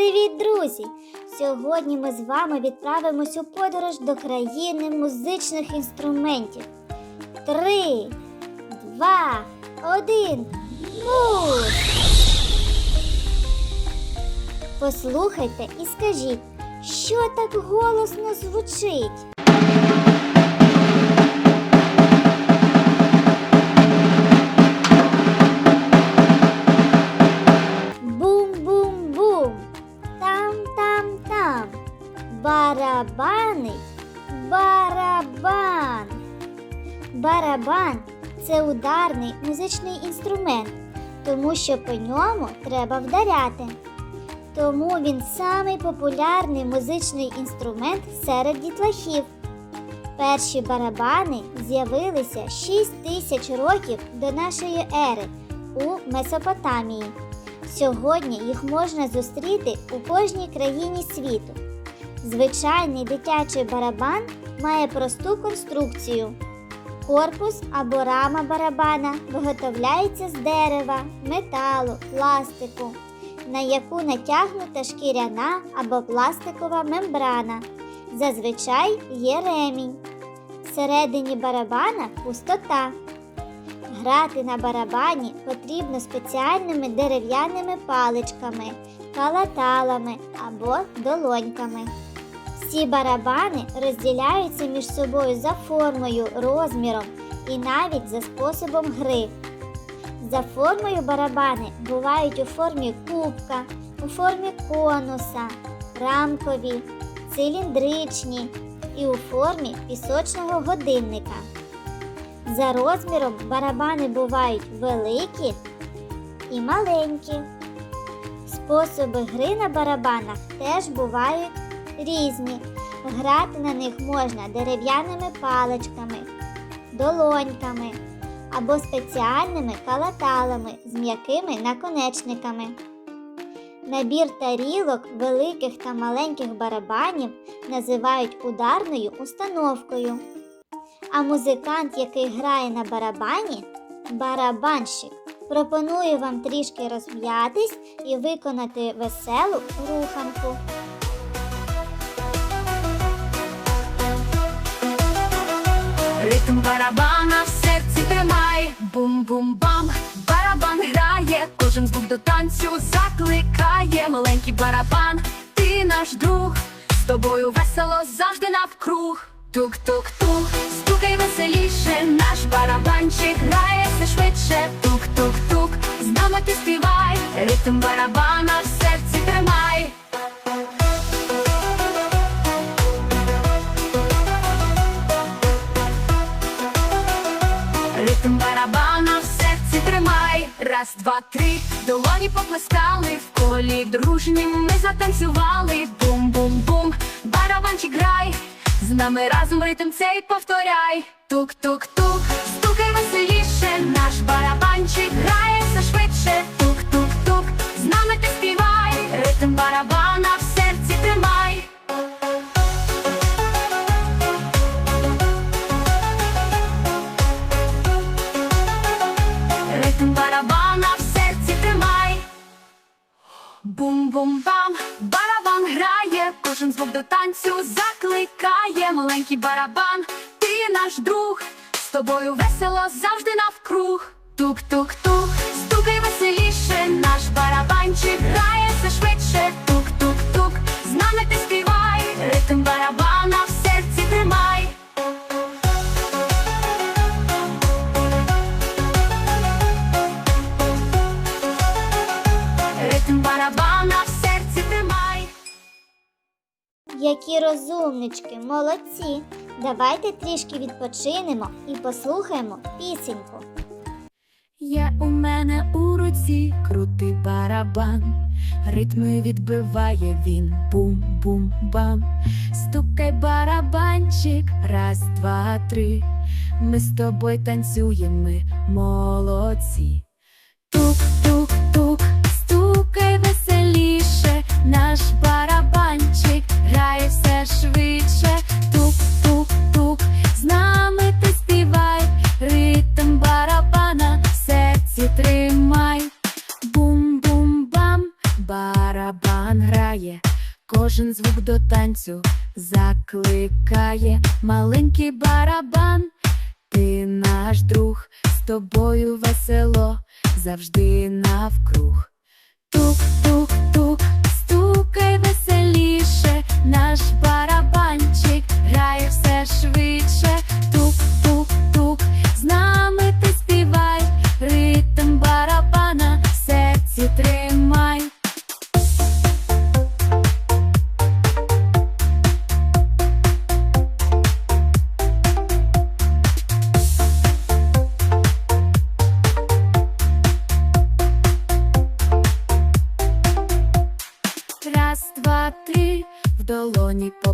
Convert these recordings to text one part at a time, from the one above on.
Привіт, друзі! Сьогодні ми з вами відправимось у подорож до країни музичних інструментів. Три, два, один. Муз! Послухайте і скажіть, що так голосно звучить? Барабани. Барабан. Барабан це ударний музичний інструмент, тому що по ньому треба вдаряти. Тому він самий популярний музичний інструмент серед дітлахів. Перші барабани з'явилися 6 тисяч років до нашої ери у Месопотамії. Сьогодні їх можна зустріти у кожній країні світу. Звичайний дитячий барабан має просту конструкцію. Корпус або рама барабана виготовляється з дерева, металу, пластику, на яку натягнута шкіряна або пластикова мембрана. Зазвичай є ремінь. Всередині барабана пустота. Грати на барабані потрібно спеціальними дерев'яними паличками, калаталами або долоньками. Всі барабани розділяються між собою за формою, розміром і навіть за способом гри. За формою барабани бувають у формі кубка, у формі конуса, рамкові, циліндричні і у формі пісочного годинника. За розміром барабани бувають великі і маленькі. Способи гри на барабанах теж бувають різні. Грати на них можна дерев'яними паличками, долоньками або спеціальними калаталами з м'якими наконечниками. Набір тарілок великих та маленьких барабанів називають ударною установкою. А музикант, який грає на барабані барабанщик. Пропоную вам трішки розм'ятись і виконати веселу руханку. Ритм барабана в серці тримай, бум-бум-бам, барабан грає, кожен звук до танцю закликає, маленький барабан, ти наш друг, з тобою весело завжди навкруг. Тук-тук-тук, стукай веселіше, наш барабанчик грає все швидше. Тук-тук-тук, з нами ти співай, ритм барабана Раз, два, три, долоні поплескали в колі дружні ми затанцювали. Бум-бум-бум, барабанчик грай. З нами разом ритм цей повторяй. Тук-тук-тук, стукай веселіше, наш барабанчик грає все швидше. Бум-бум-бам, барабан грає, кожен звук до танцю закликає, маленький барабан, ти наш друг, з тобою весело завжди навкруг. Тук-тук-тук, стукай веселіше, наш барабанчик грає все швидше. Які розумнички, молодці! Давайте трішки відпочинемо і послухаємо пісеньку. Є у мене у руці крутий барабан, ритми відбиває він бум-бум-бам. Стукай барабанчик, раз, два, три. Ми з тобою танцюємо, ми молодці. Тук-тук-тук, стукай веселіше, наш все швидше. Тук-тук-тук, з нами ти співай, ритм барабана в серці тримай. Бум-бум-бам, барабан грає. кожен звук до танцю закликає маленький барабан. Ти наш друг, з тобою весело, завжди навкруг. Тук-тук-тук, стукай веселіше, наш барабанчик грає все швидше.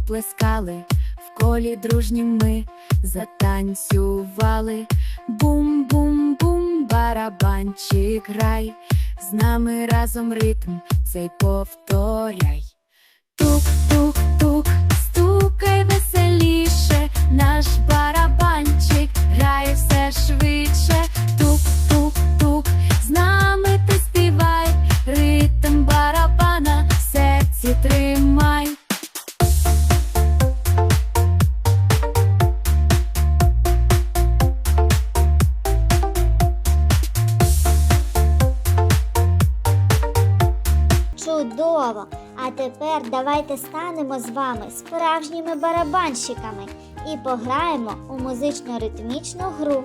Долоні поплескали, в колі дружнім ми затанцювали. Бум-бум-бум, барабанчик грай, з нами разом ритм цей повторяй. Тук-тук-тук, стукай веселіше, наш барабанчик грає все швидше. Чудово! А тепер давайте станемо з вами справжніми барабанщиками і пограємо у музично-ритмічну гру.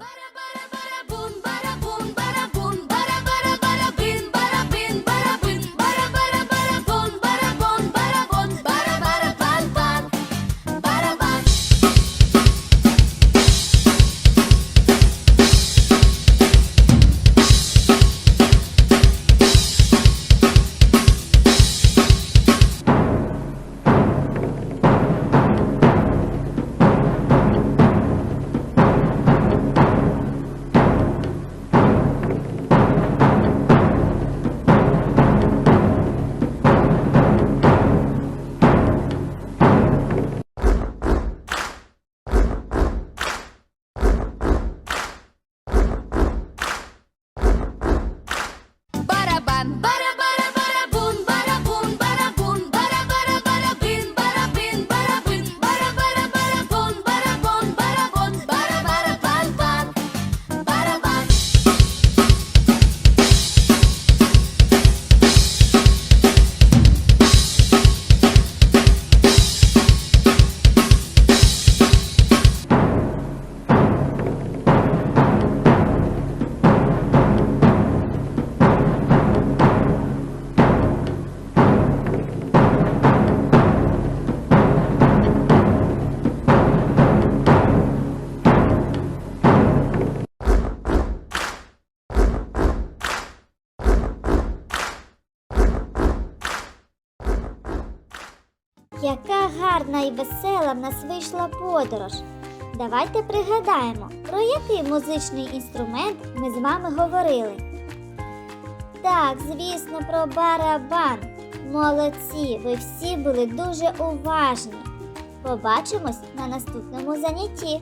Гарна і весела в нас вийшла подорож. Давайте пригадаємо, про який музичний інструмент ми з вами говорили. Так, звісно, про барабан. Молодці, ви всі були дуже уважні. Побачимось на наступному занятті.